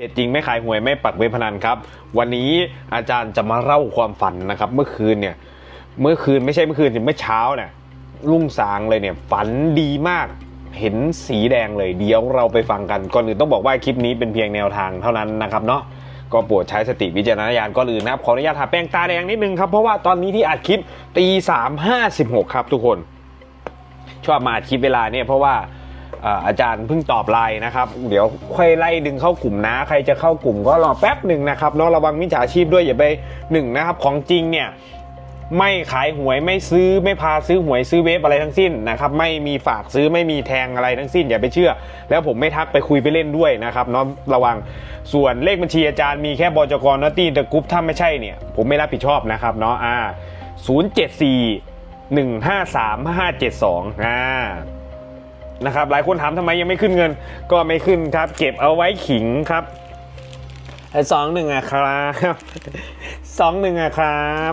เหตุจริงไม่ขายหวยไม่ปักเว็บพนันครับ วันนี้อาจารย์จะมาเล่าความฝันนะครับ เมื่อคืนเนี่ย เมื่อคืนไม่ใช่เมื่อคืนสิเมื่อเช้าเนี่ยรุ่งสางเลยเนี่ยฝันดีมาก เห็นสีแดงเลยเดี๋ยวเราไปฟังกันก่อนอื่นต้องบอกว่าคลิปนี้เป็นเพียงแนวทางเท่านั้นนะครับเนาะก็โปรดใช้สติวิจารณญาณก่อนอื่นนะครับขออนุญาตทาแป้งตาแดงนิดนึงครับเพราะว่าตอนนี้ที่อัดคลิปตีสามห้าสิบหกครับทุกคน ชอบมาอัดคลิปเวลาเนี่ยเพราะว่า อาจารย์เพิ่งตอบไลน์นะครับ เดี๋ยวค่อยไล่ดึงเข้ากลุ่มนะ ใครจะเข้ากลุ่มก็รอแป๊บหนึ่งนะครับเนาะระวังมิจฉาชีพด้วยอย่าไปหนึ่งนะครับของจริงเนี่ยไม่ขายหวยไม่ซื้อไม่พาซื้อหวยซื้อเวฟอะไรทั้งสิ้นนะครับไม่มีฝากซื้อไม่มีแทงอะไรทั้งสิ้น อย่าไปเชื่อ แล้วผมไม่ทักไปคุยไปเล่นด้วยนะครับเนาะระวังส่วนเลขบัญชีอาจารย์มีแค่บจกรนอตตี้แต่กรุ๊ปถ้าไม่ใช่เนี่ย ผมไม่รับผิดชอบนะครับเนาะอ่า074หนึ่งห้าสามห้าเจ็ดสองอ่า นะครับหลายคนถามทำไมยังไม่ขึ้นเงิน ก็ไม่ขึ้นครับ เก็บเอาไว้ขิงครับสองหนึ่งอะครับสองหนึ่งอะครับ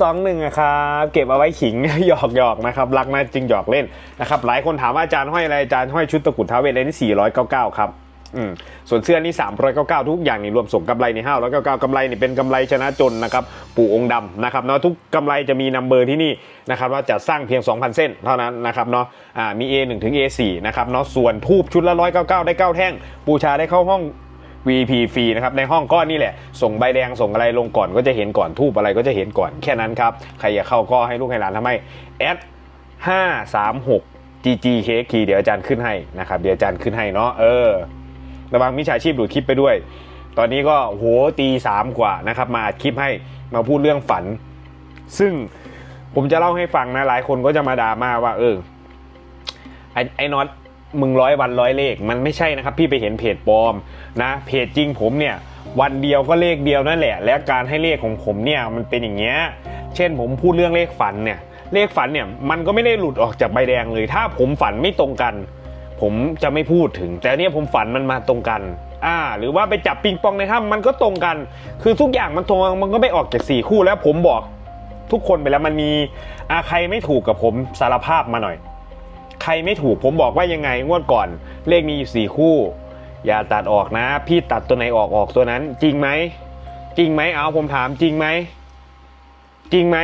สองหนึ่งอะครับเก็บเอาไว้ขิงหยอกหยอกนะครับรักนะจึงหยอกเล่นนะครับหลายคนถามว่าอาจารย์ห้อยอะไรอาจารย์ห้อยชุดตะกรุดท้าเวทเลนนี้สี่ร้อยเก้าเก้าครับ อืมส่วนเสื้อนี่399 ทุกอย่างนี่รวมส่งกำไรใน599กำไรนี่เป็นกำไรชนะจนนะครับปู่องค์ดำนะครับเนาะทุกกำไรจะมีนัมเบอร์ที่นี่นะครับว่าจะสร้างเพียง 2,000 เส้นเท่านั้นนะครับเนาะอ่ามี A1 ถึง A4 นะครับเนาะส่วนทูบชุดละ199 ได้ 9 แท่ง บูชาได้เข้าห้อง VP ฟรีนะครับในห้องก้อนนี่แหละ ส่งใบแดงส่งอะไรลงก่อนก็จะเห็นก่อนทูบอะไรก็จะเห็นก่อนแค่นั้นครับใครอยากเข้าก็ให้ลูกให้หลานทำให้แอด536 GGKK เดี๋ยวอาจารย์ขึ้นให้นะครับเดี๋ยวอาจารย์ขึ้นให้เนาะเออ ระวังมิจฉาชีพดูดคลิปไปด้วย ตอนนี้ก็โหตีสามกว่านะครับ มาอัดคลิปให้มาพูดเรื่องฝัน ซึ่งผมจะเล่าให้ฟังนะหลายคนก็จะมาด่ามาว่า เออไอ้ไอ้น็อตมึงร้อยวันร้อยเลข มันไม่ใช่นะครับ พี่ไปเห็นเพจปลอมนะเพจจริงผมเนี่ย วันเดียวก็เลขเดียวนั่นแหละ และการให้เลขของผมเนี่ยมันเป็นอย่างเงี้ยเช่นผมพูดเรื่องเลขฝันเนี่ย เลขฝันเนี่ยมันก็ไม่ได้หลุดออกจากใบแดงเลย ถ้าผมฝันไม่ตรงกัน ผมจะไม่พูดถึง แต่เนี่ยผมฝันมันมาตรงกัน อ่า หรือว่าไปจับปิงปองในถ้ำมันก็ตรงกัน คือทุกอย่างมันตรงมันก็ไม่ออกจากสี่คู่แล้วผมบอกทุกคนไปแล้วมันมีอาใครไม่ถูกกับผมสารภาพมาหน่อย ใครไม่ถูกผมบอกว่ายังไงงวดก่อน เลขมีอยู่สี่คู่ อย่าตัดออกนะ พี่ตัดตัวไหนออกออกตัวนั้น จริงไหมจริงไหมเอาผมถามจริงไหมจริงไหม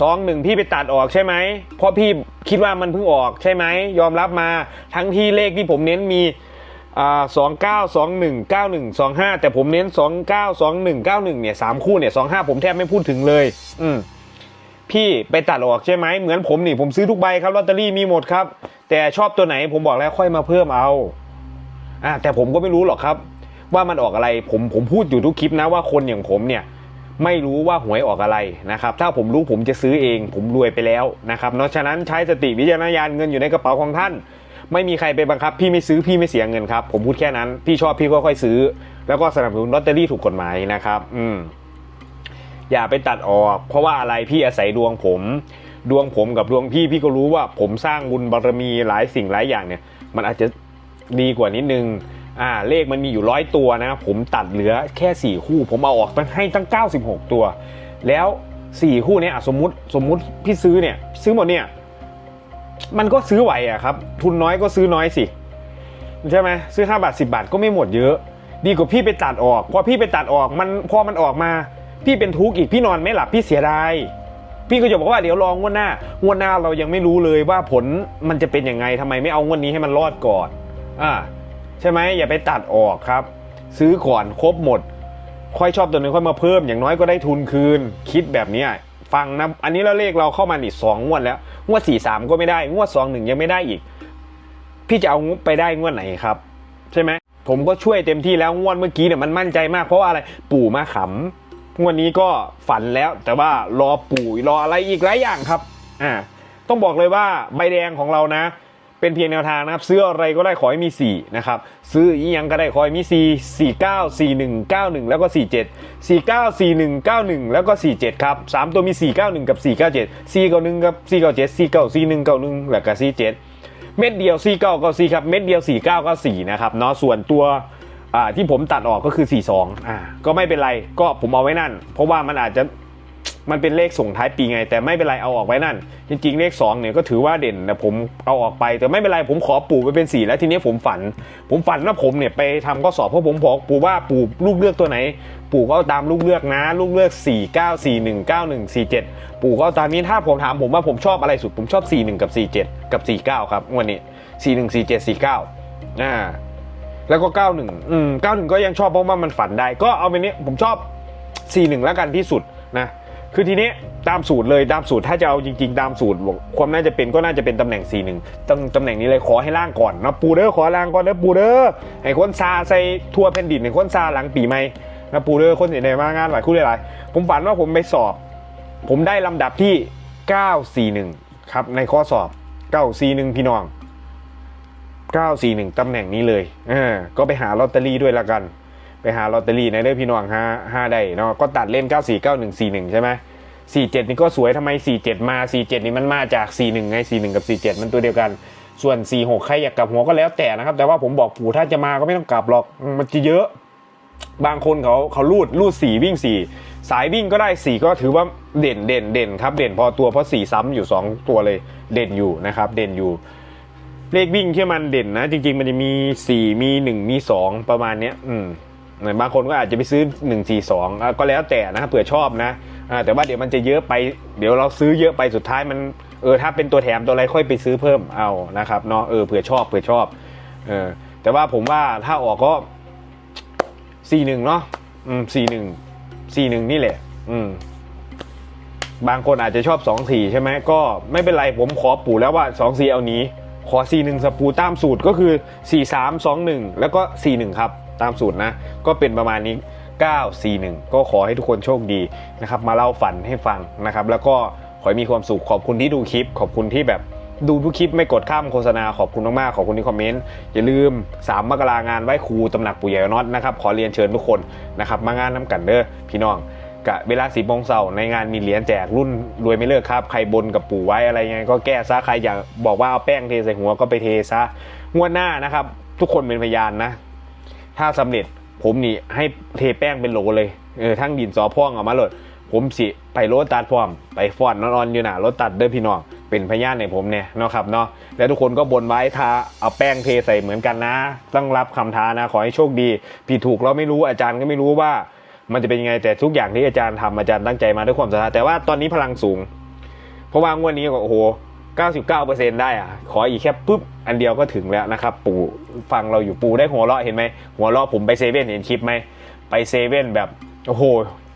สองหนึ่งพี่ไปตัดออกใช่ไหมเพราะพี่คิดว่ามันเพิ่งออกใช่ไหมยอมรับมาทั้งที่เลขที่ผมเน้นมีสองเก้าสองหนึ่งเก้าหนึ่งสองห้าแต่ผมเน้นสองเก้าสองหนึ่งเก้าหนึ่งเนี่ยสามคู่เนี่ยสองห้าผมแทบไม่พูดถึงเลย อืมพี่ไปตัดออกใช่ไหมเหมือนผมนี่ผมซื้อทุกใบครับลอตเตอรี่มีหมดครับ แต่ชอบตัวไหนผมบอกแล้วค่อยมาเพิ่มเอาอ่าแต่ผมก็ไม่รู้หรอกครับ ว่ามันออกอะไรผมผมพูดอยู่ทุกคลิปนะว่าคนอย่างผมเนี่ย ไม่รู้ว่าหวยออกอะไรนะครับ ถ้าผมรู้ผมจะซื้อเอง ผมรวยไปแล้วนะครับเนาะฉะนั้นใช้สติวิจารณญาณเงินอยู่ในกระเป๋าของท่าน ไม่มีใครไปบังคับ พี่ไม่ซื้อพี่ไม่เสียเงินครับ ผมพูดแค่นั้น พี่ชอบพี่ก็ค่อยซื้อ แล้วก็สนับสนุนลอตเตอรี่ถูกกฎหมายนะครับ อืมอย่าไปตัดออก เพราะว่าอะไรพี่อาศัยดวงผม ดวงผมกับดวงพี่พี่ก็รู้ว่าผมสร้างบุญบารมีหลายสิ่งหลายอย่างเนี่ย มันอาจจะดีกว่านิดนึง อ่าเลขมันมีอยู่ร้อยตัวนะผมตัดเหลือแค่สี่คู่ ผมเอาออกตั้งให้ตั้ง 96 ตัว แล้วสี่คู่เนี้ยอะสมมุติสมมุติพี่ซื้อเนี่ยซื้อหมดเนี่ยมันก็ซื้อไหวอะครับ ทุนน้อยก็ซื้อน้อยสิใช่ไหมซื้อ 5 บาท 10 บาทก็ไม่หมดเยอะ ดีกว่าพี่ไปตัดออก พอพี่ไปตัดออกมันพอมันออกมา พี่เป็นทุกข์อีกพี่นอนไม่หลับพี่เสียดายพี่ก็จะบอกว่าเดี๋ยวรองวดหน้างวดหน้าเรายังไม่รู้เลยว่าผลมันจะเป็นยังไงทำไมไม่เอางวดนี้ให้มันรอดก่อนอ่า ใช่ไหมอย่าไปตัดออกครับ ซื้อก่อนครบหมด ค่อยชอบตัวนึงค่อยมาเพิ่มอย่างน้อยก็ได้ทุนคืน คิดแบบนี้ฟังนะอันนี้เราเลขเราเข้ามานี่สองงวดแล้วงวดสี่สามก็ไม่ได้งวดสองหนึ่งยังไม่ได้อีก พี่จะเอางบไปได้งวดไหนครับ ใช่ไหมผมก็ช่วยเต็มที่แล้วงวดเมื่อกี้เนี่ยมันมั่นใจมากเพราะว่าอะไรปู่มาขำงวดนี้ก็ฝันแล้ว แต่ว่ารอปู่รออะไรอีกหลายอย่างครับอ่าต้องบอกเลยว่าใบแดงของเรานะ เป็นเพียงแนวทางนะครับ ซื้ออะไรก็ได้ขอให้มี 4 นะครับ ซื้ออียังก็ได้ขอให้มี 4 49 41 91 แล้วก็ 47 49 41 91 แล้วก็ 47 ครับ 3 ตัวมี 491 กับ 497 491 กับ 497 49 41 91 แล้วก็ 47 เม็ดเดียว 49ก็4ครับ เม็ดเดียว 49ก็4นะครับเนาะส่วนตัวที่ผมตัดออกก็คือ 42อ่าก็ไม่เป็นไรก็ผมเอาไว้นั่น เพราะว่ามันอาจจะ มันเป็นเลขส่งท้ายปีไง แต่ไม่เป็นไรเอาออกไว้นั่น จริง ๆ เลข2เนี่ยก็ถือว่าเด่นแต่ผมเอาออกไป แต่ไม่เป็นไรผมขอปู่ไปเป็น4แล้วทีนี้ผมฝัน ผมฝันว่าผมเนี่ยไปทำข้อสอบเพราะผมบอกปู่ว่าปู่ลูกเลือกตัวไหน ปู่ก็ตามลูกเลือกนะ ลูกเลือก 4 9 4 1 9 1 4 7 ปู่ก็ตามนี้ถ้าผมถามผมว่าผมชอบอะไรสุดผมชอบ 4 1 กับ 4 7 กับ 4 9 ครับวันนี้ 4 1 4 7 4 9อ่าแล้วก็ 91 อืม 91 ก็ยังชอบเพราะว่ามันฝันได้ ก็เอาไปนี้ผมชอบ 41 แล้วกันที่สุดนะ คือทีนี้ตามสูตรเลยตามสูตรถ้าจะเอาจริงๆ ตามสูตรบอกความน่าจะเป็นก็น่าจะเป็นตำแหน่ง 41ตำตำแหน่งนี้เลยขอให้ล่างก่อนนะปูเด้อขอล่างก่อนเด้อปูเด้อให้คนซาใส่ทั่วแผ่นดินให้คนซาหลังปีใหม่นะปูเด้อคนเห็นในมางานหลายคู่หลายๆผมฝันว่าผมไปสอบ ผมได้ลำดับที่ 941 ครับในข้อสอบ 941 พี่น้อง 941ตำแหน่งนี้เลยเออก็ไปหาลอตเตอรี่ด้วยละกัน ไปหาลอตเตอรี่ในเด้อพี่น้องห้าห้าได้เนาะก็ตัดเล่น 949141 ใช่ไหม47นี่ก็สวยทำไม47มา47นี่มันมาจาก41ไง41กับ47มันตัวเดียวกัน ส่วน46ใครอยากกลับหัวก็แล้วแต่นะครับ แต่ว่าผมบอกปู่ถ้าจะมาก็ไม่ต้องกลับหรอกมันจะเยอะ บางคนเขาเขาลูดลูดสี่วิ่งสี่สายวิ่งก็ได้สี่ก็ถือว่าเด่นเด่นเด่นครับ เด่นพอตัวเพราะสี่ซ้ำอยู่สองตัวเลยเด่นอยู่นะครับ เด่นอยู่เลขวิ่งที่มันเด่นนะ จริง ๆ มันจะมีสี่มีหนึ่งมีสองประมาณเนี้ย อืม บางคนก็อาจจะไปซื้อหนึ่งสี่สองก็แล้วแต่นะเผื่อชอบนะแต่ว่าเดี๋ยวมันจะเยอะไป เดี๋ยวเราซื้อเยอะไปสุดท้ายมันเออถ้าเป็นตัวแถมตัวอะไรค่อยไปซื้อเพิ่มเอานะครับเนาะเออเผื่อชอบเผื่อชอบเออแต่ว่าผมว่าถ้าออกก็สี่หนึ่งเนาะอืมสี่หนึ่งสี่หนึ่งนี่แหละ อืมบางคนอาจจะชอบสองสี่ใช่ไหมก็ไม่เป็นไรผมขอปู่แล้วว่าสองสี่เอานี้ ขอสี่หนึ่งสปูตามสูตรก็คือสี่สามสองหนึ่งแล้วก็สี่หนึ่งครับ ตามสูตรนะ ก็เป็นประมาณนี้เก้าสี่หนึ่งก็ขอให้ทุกคนโชคดีนะครับ มาเล่าฝันให้ฟังนะครับ แล้วก็ขอให้มีความสุข ขอบคุณที่ดูคลิป ขอบคุณที่แบบดูทุกคลิปไม่กดข้ามโฆษณาขอบคุณมากๆ ขอบคุณที่คอมเมนต์ อย่าลืม 3 มกรางานไหว้ครูตำหนักปู่ใหญ่น็อตนะครับ ขอเรียนเชิญทุกคนนะครับ มางานน้ำกันเด้อพี่น้องกะเวลาสีโมงเสาร์ในงานมีเหรียญแจกรุ่นรวยไม่เลิกครับ ใครบนกับปู่ไว้อะไรยังไงก็แก้ซะ ใครอยากบอกว่าเอาแป้งเทใส่หัวก็ไปเทซะงวดหน้านะครับ ทุกคนเป็นพยานนะ ถ้าสำเร็จผมนี่ให้เทแป้งเป็นโหลเลยเออทั้งดินสอพ่องออกมาเลยผมสิไปรถตัดพร้อม ไปฟอนนอนๆอยู่หน้ารถตัดเด้อพี่น้องเป็นพยานในผมเนี่ยนะครับเนาะแล้วทุกคนก็บนไว้ทาเอาแป้งเทใส่เหมือนกันนะ ต้องรับคำท้านะ ขอให้โชคดี ผิดถูกเราไม่รู้อาจารย์ก็ไม่รู้ว่า มันจะเป็นยังไงแต่ทุกอย่างที่อาจารย์ทำอาจารย์ตั้งใจมาด้วยความศรัทธาแต่ว่าตอนนี้พลังสูง เพราะว่างวดนี้ก็โอ้โห 99%ได้อะขออีกแค่ปุ๊บอันเดียวก็ถึงแล้วนะครับ ปู่ฟังเราอยู่ปู่ได้หัวเราะเห็นไหมหัวเราะผมไปเซเว่นเห็นคลิปไหมไปเซเว่นแบบโอ้โห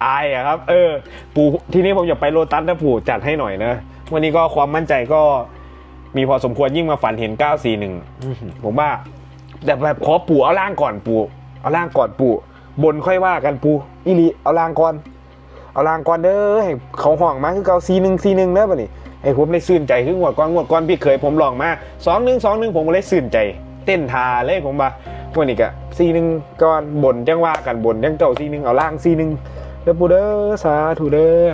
อายอะครับ เออ ปู่ทีนี้ผมอยากไปโลตัสนะปู่จัดให้หน่อยนะวันนี้ก็ความมั่นใจก็มีพอสมควรยิ่งมาฝันเห็น 941 ผมว่าแต่แบบขอปู่เอาล่างก่อนปู่เอาล่างก่อนปู่บนค่อยว่ากันปู่อีลีเอาล่างก่อน เอาล่างก่อนเด้อให้เขาห่องมาคือเก่าซีหนึ่งซีหนึ่งเด้อป่ะนี่ ไอ้ผมได้ซื่นใจคืองวดก่อนงวดก่อนพี่เคยผมลองมาสองหนึ่งสองหนึ่งผมเลยซื่นใจ เต้นทาเลยผมว่าวันนี้ก็ซีหนึ่งก่อนบนจังว่ากันบนจังเจ้าซีหนึ่งเอาล่างซีหนึ่งเด้อปูเด้อสาธุเด้อ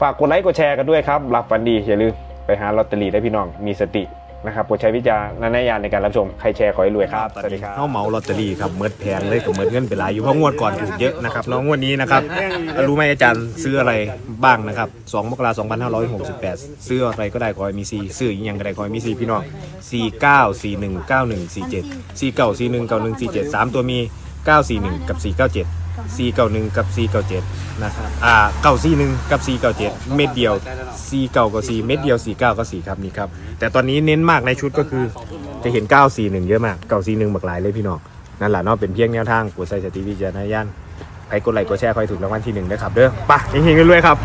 ฝากกดไลค์กดแชร์กันด้วยครับหลับฝันดีอย่าลืมไปหาลอตเตอรี่ได้พี่น้องมีสติ นะครับโปรดใช้วิจารณญาณในการรับชม ใครแชร์ขอให้รวยครับ สวัสดีครับ เข้าเหมาลอตเตอรี่ครับเมิดแพงเลยกับเมิดเงินไปหลายอยู่เพราะงวดก่อนถูกเยอะนะครับแล้วงวดนี้นะครับรู้ไหมอาจารย์ซื้ออะไรบ้างนะครับ2มกราคม2568 ซื้ออะไรก็ได้ขอให้มีซีซื้ออีกอย่างก็ได้ขอให้มีซีพี่น้อง49 41 91 47 49 41 91 47 3 ตัวมี 941 กับ 497 491 กับ 497 นะครับ อ่า941 กับ 497 เม็ดเดียว 49กับ4เม็ดเดียว 49กับ4ครับนี่ครับ แต่ตอนนี้เน้นมากในชุดก็คือจะเห็น 941 เยอะมาก 941บักหลายเลยพี่น้องนั่นแหละเนาะเป็นเพียงแนวทางกดใส่สติวิจารณญาณใครกดไลค์กดแชร์คอยถูกรางวัลที่หนึ่งนะครับเด้อไปเฮงๆเรื่อยๆครับ